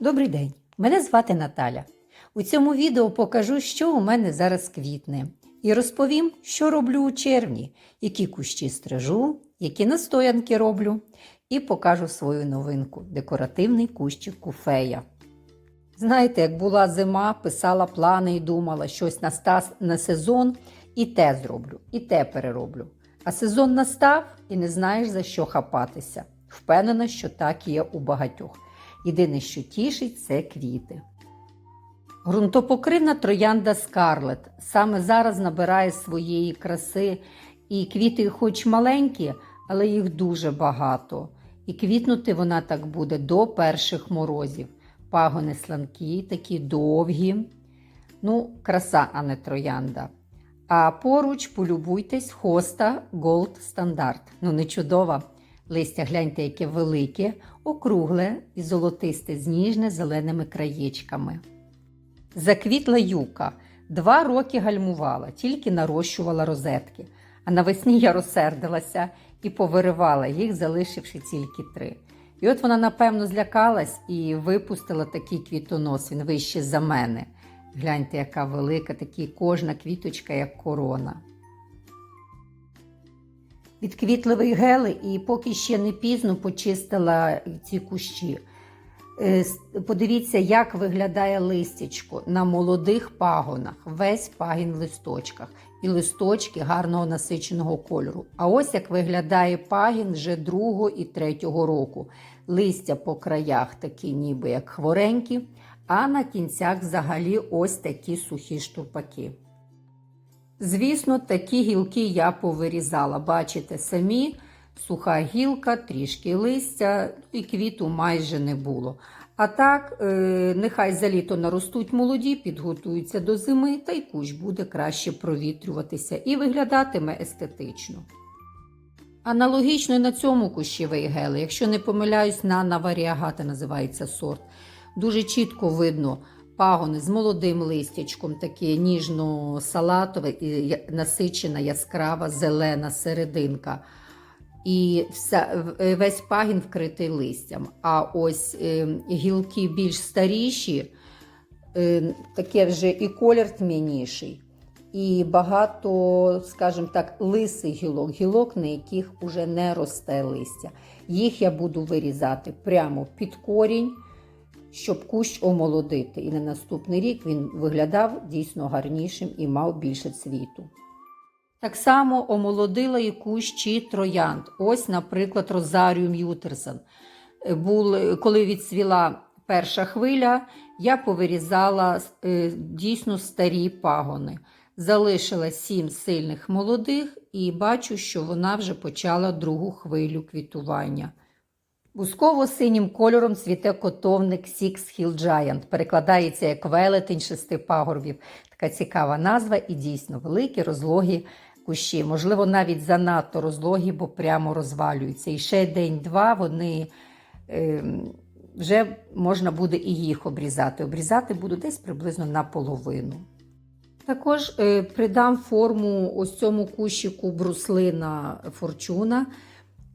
Добрий день! Мене звати Наталя. У цьому відео покажу, що у мене зараз квітне, і розповім, що роблю у червні, які кущі стрижу, які настоянки роблю, і покажу свою новинку декоративний кущик куфея. Знаєте, як була зима, писала плани і думала, щось настав на сезон, і те зроблю, і те перероблю. А сезон настав і не знаєш за що хапатися. Впевнена, що так є у багатьох. Єдине, що тішить, це квіти. Грунтопокривна троянда Скарлет саме зараз набирає своєї краси, і квіти, хоч маленькі, але їх дуже багато. І квітнути вона так буде до перших морозів. Пагони сланкі, такі довгі. Ну, краса, а не троянда. А поруч полюбуйтесь хоста Gold Standard. Ну, не чудова. Листя гляньте, яке велике, округле і золотисте з ніжне-зеленими краєчками. Заквітла юка. Два роки гальмувала, тільки нарощувала розетки. А навесні я розсердилася і повиривала їх, залишивши тільки три. І от вона, напевно, злякалась і випустила такий квітонос, він вище за мене. Гляньте, яка велика, такі кожна квіточка, як корона. Відквітливий гели, і поки ще не пізно почистила ці кущі. Е, Подивіться, як виглядає листячко на молодих пагонах, весь пагін в листочках, і листочки гарного насиченого кольору. А ось як виглядає пагін вже другого і третього року. Листя по краях такі, ніби як хворенькі, а на кінцях взагалі ось такі сухі штурпаки. Звісно, такі гілки я повирізала. Бачите самі, суха гілка, трішки листя, і квіту майже не було. А так, е, нехай за літо наростуть молоді, підготуються до зими, та й кущ буде краще провітрюватися і виглядатиме естетично. Аналогічно на цьому кущі вейгели, якщо не помиляюсь, на варіагата називається сорт. Дуже чітко видно пагони з молодим листячком, таке ніжно-салатове і насичена, яскрава, зелена серединка. І вся, е, весь пагін вкритий листям. А ось е, гілки більш старіші, е, таке вже і колір тьмяніший, і багато, скажімо так, лисих гілок, гілок, на яких уже не росте листя. Їх я буду вирізати прямо під корінь, щоб кущ омолодити. І на наступний рік він виглядав дійсно гарнішим і мав більше цвіту. Так само омолодила і кущі троянд. Ось, наприклад, Розаріум Ютерсон. Е, коли відцвіла перша хвиля, я повирізала е, дійсно старі пагони. Залишила сім сильних молодих і бачу, що вона вже почала другу хвилю квітування. Бусково-синім кольором цвіте котовник Six Hill Giant. Перекладається як велетень шести пагорбів. Така цікава назва і дійсно великі розлогі кущі. Можливо, навіть занадто розлогі, бо прямо розвалюються. І ще день-два вони е, вже можна буде і їх обрізати. Обрізати буду десь приблизно наполовину. Також е, придам форму ось цьому кущику бруслина форчуна.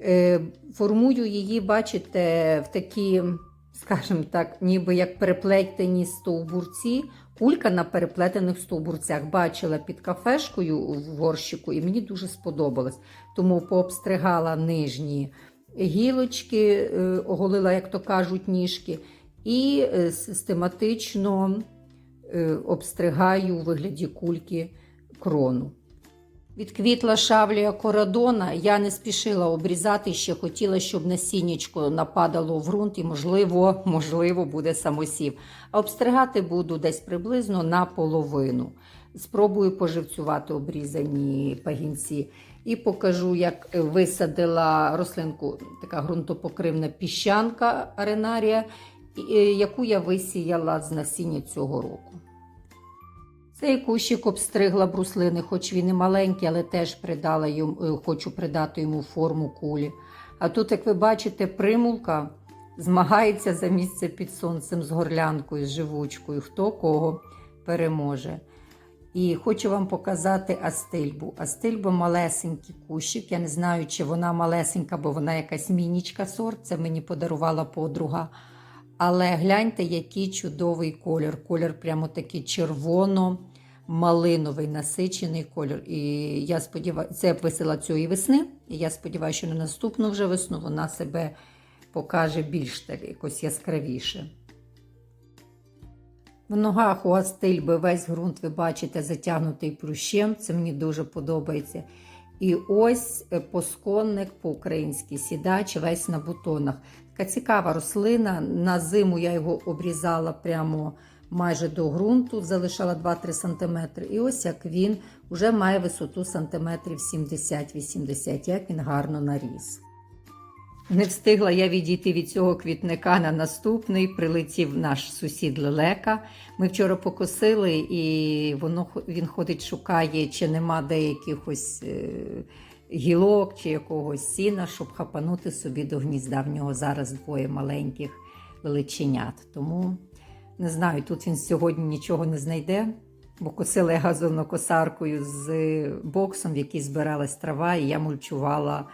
Е, формую її, бачите, в такі, скажімо так, ніби як переплетені стовбурці. Кулька на переплетених стовбурцях бачила під кафешкою в горщику, і мені дуже сподобалось. Тому пообстригала нижні гілочки, е, оголила, як то кажуть, ніжки, і е, систематично обстригаю у вигляді кульки крону. Відквітла шавлія корадона, я не спішила обрізати, ще хотіла, щоб насіннячко нападало в ґрунт і, можливо, можливо, буде самосів. А обстригати буду десь приблизно наполовину. Спробую поживцювати обрізані пагінці. І покажу, як висадила рослинку, така ґрунтопокривна піщанка аренарія, е, яку я висіяла з насіння цього року. Цей кущик обстригла бруслини, хоч він і маленький, але теж придала йому, е, хочу придати йому форму кулі. А тут, як ви бачите, примулка змагається за місце під сонцем з горлянкою, з живучкою, хто кого переможе. І хочу вам показати астильбу. Астильба малесенький кущик. Я не знаю, чи вона малесенька, бо вона якась мінічка сорт. Це мені подарувала подруга. Але гляньте, який чудовий колір. Колір прямо такий червоно-малиновий насичений колір. І я сподіваюся, це висила цієї весни. І я сподіваюся, що на наступну вже весну вона себе покаже більш так якось яскравіше. В ногах у астильби весь ґрунт, ви бачите, затягнутий плющем. Це мені дуже подобається. І ось е, посконник по-українськи сідач весь на бутонах. Така цікава рослина. На зиму я його обрізала прямо майже до ґрунту, залишала 2-3 см. І ось як він вже має висоту сантиметрів 70-80, як він гарно наріс. Не встигла я відійти від цього квітника на наступний. Прилетів наш сусід Лелека. Ми вчора покосили, і воно він ходить, шукає, чи нема деяких ось е, гілок чи якогось сіна, щоб хапанути собі до гнізда. В нього зараз двоє маленьких величенят. Тому не знаю, тут він сьогодні нічого не знайде. Бо косила я газонокосаркою з боксом, в який збиралась трава, і я мульчувала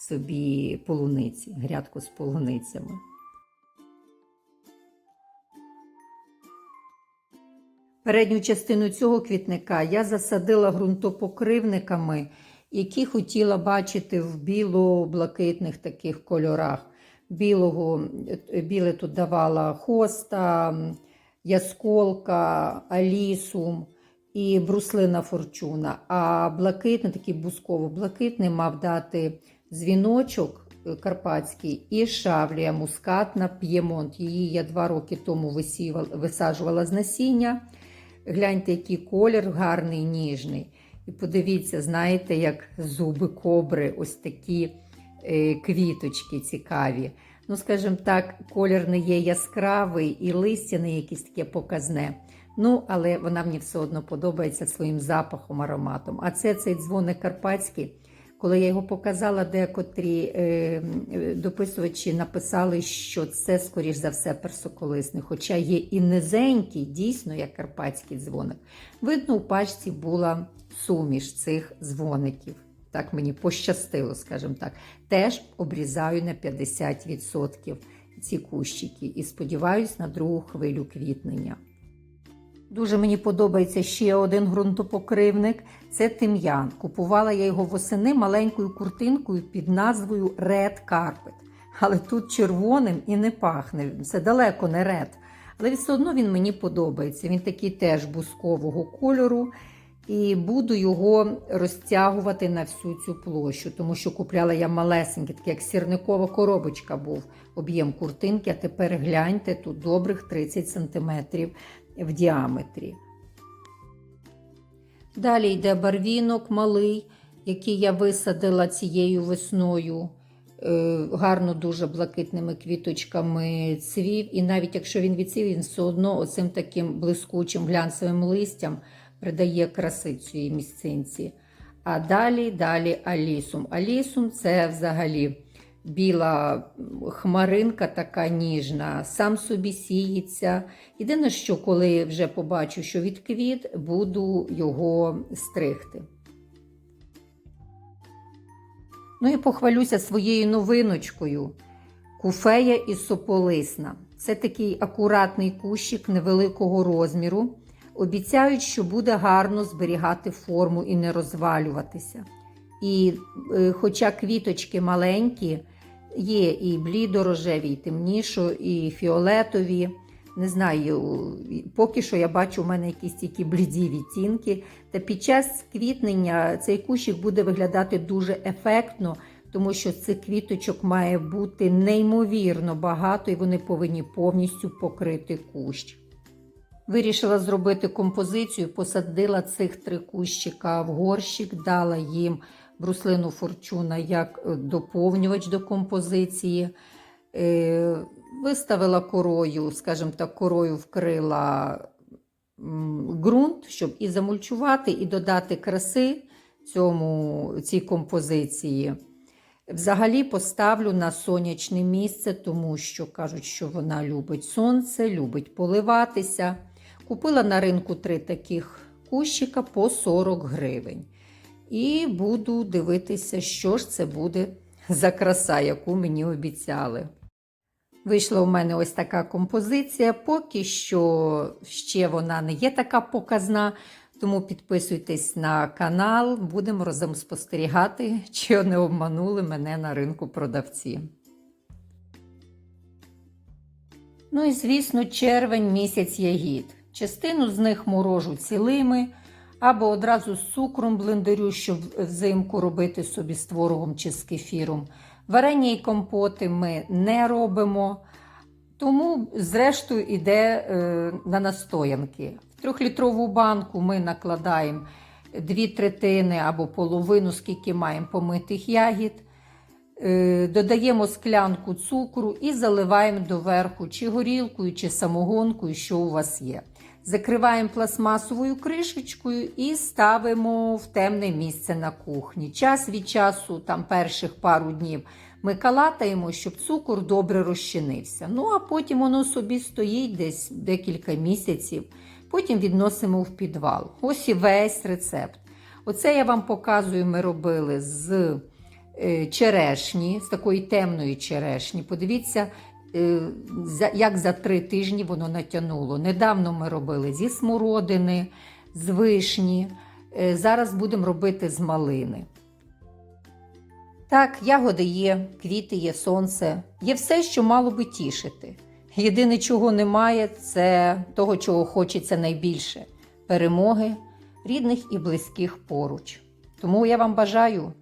собі полуниці, грядку з полуницями. Передню частину цього квітника я засадила ґрунтопокривниками, які хотіла бачити в біло-блакитних таких кольорах. Білого, біле тут давала хоста, ясколка, алісум і бруслина форчуна. А блакитний, такий бусково-блакитний, мав дати дзвіночок е, карпатський і шавлія мускатна п'ємонт. Її я два роки тому висаджувала з насіння. Гляньте, який колір гарний, ніжний. І подивіться, знаєте, як зуби кобри, ось такі е, квіточки цікаві. Ну, скажімо так, колір не є яскравий і листя не якесь таке показне. Ну, але вона мені все одно подобається своїм запахом, ароматом. А це цей дзвоник карпатський. Коли я його показала, декотрі е, дописувачі написали, що це, скоріш за все, персоколисний, хоча є і низенький, дійсно, як карпатський дзвоник. Видно, у пачці була суміш цих дзвоників. Так мені пощастило, скажімо так. Теж обрізаю на 50% ці кущики і сподіваюся на другу хвилю квітнення. Дуже мені подобається ще один ґрунтопокривник це тим'ян. Купувала я його восени маленькою куртинкою під назвою Red Carpet. Але тут червоним і не пахне. Це далеко не ред. Але все одно він мені подобається. Він такий теж бускового кольору. І буду його розтягувати на всю цю площу, тому що купляла я малесенький, такий як сірникова коробочка був об'єм куртинки, а тепер гляньте, тут добрих 30 см в діаметрі. Далі йде барвінок малий, який я висадила цією весною. Е, Гарно дуже блакитними квіточками цвів. І навіть якщо він відцвів, він все одно оцим таким блискучим глянцевим листям придає краси цій місцинці. А далі, далі алісум. Алісум це взагалі біла хмаринка така ніжна, сам собі сіється. Єдине, що коли вже побачу, що відквіт, буду його стригти. Ну і похвалюся своєю новиночкою. Куфея і сополисна. Це такий акуратний кущик невеликого розміру. Обіцяють, що буде гарно зберігати форму і не розвалюватися. І е, хоча квіточки маленькі, є і блідорожеві, і темніші, і фіолетові. Не знаю, поки що я бачу, у мене якісь тільки бліді відтінки. Та під час квітнення цей кущик буде виглядати дуже ефектно, тому що цих квіточок має бути неймовірно багато, і вони повинні повністю покрити кущ. Вирішила зробити композицію, посадила цих три кущика в горщик, дала їм бруслину форчуна як е, доповнювач до композиції. Е, Виставила корою, скажімо так, корою вкрила ґрунт, щоб і замульчувати, і додати краси цьому, цій композиції. Взагалі поставлю на сонячне місце, тому що кажуть, що вона любить сонце, любить поливатися. Купила на ринку три таких кущика по 40 гривень. І буду дивитися, що ж це буде за краса, яку мені обіцяли. Вийшла у мене ось така композиція. Поки що ще вона не є така показна. Тому підписуйтесь на канал, будемо разом спостерігати, чи не обманули мене на ринку продавці. Ну і звісно, червень місяць ягід. Частину з них морожу цілими, або одразу з цукром блендерю, щоб взимку робити собі з творогом чи з кефіром. Варення і компоти ми не робимо, тому, зрештою, йде е, на настоянки. В трьохлітрову банку ми накладаємо дві третини або половину, скільки маємо помитих ягід. Е, Додаємо склянку цукру і заливаємо доверху чи горілкою, чи самогонкою, що у вас є. Закриваємо пластмасовою кришечкою і ставимо в темне місце на кухні. Час від часу, там перших пару днів, ми калатаємо, щоб цукор добре розчинився. Ну а потім воно собі стоїть десь декілька місяців. Потім відносимо в підвал. Ось і весь рецепт. Оце я вам показую, ми робили з е, черешні, з такої темної черешні. Подивіться, як за три тижні воно натягнуло. Недавно ми робили зі смородини, з вишні. Е, Зараз будемо робити з малини. Так, ягоди є, квіти є, сонце, є все, що мало би тішити. Єдине, чого немає, це того, чого хочеться найбільше перемоги, рідних і близьких поруч. Тому я вам бажаю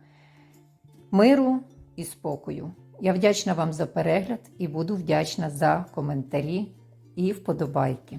миру і спокою. Я вдячна вам за перегляд і буду вдячна за коментарі і вподобайки.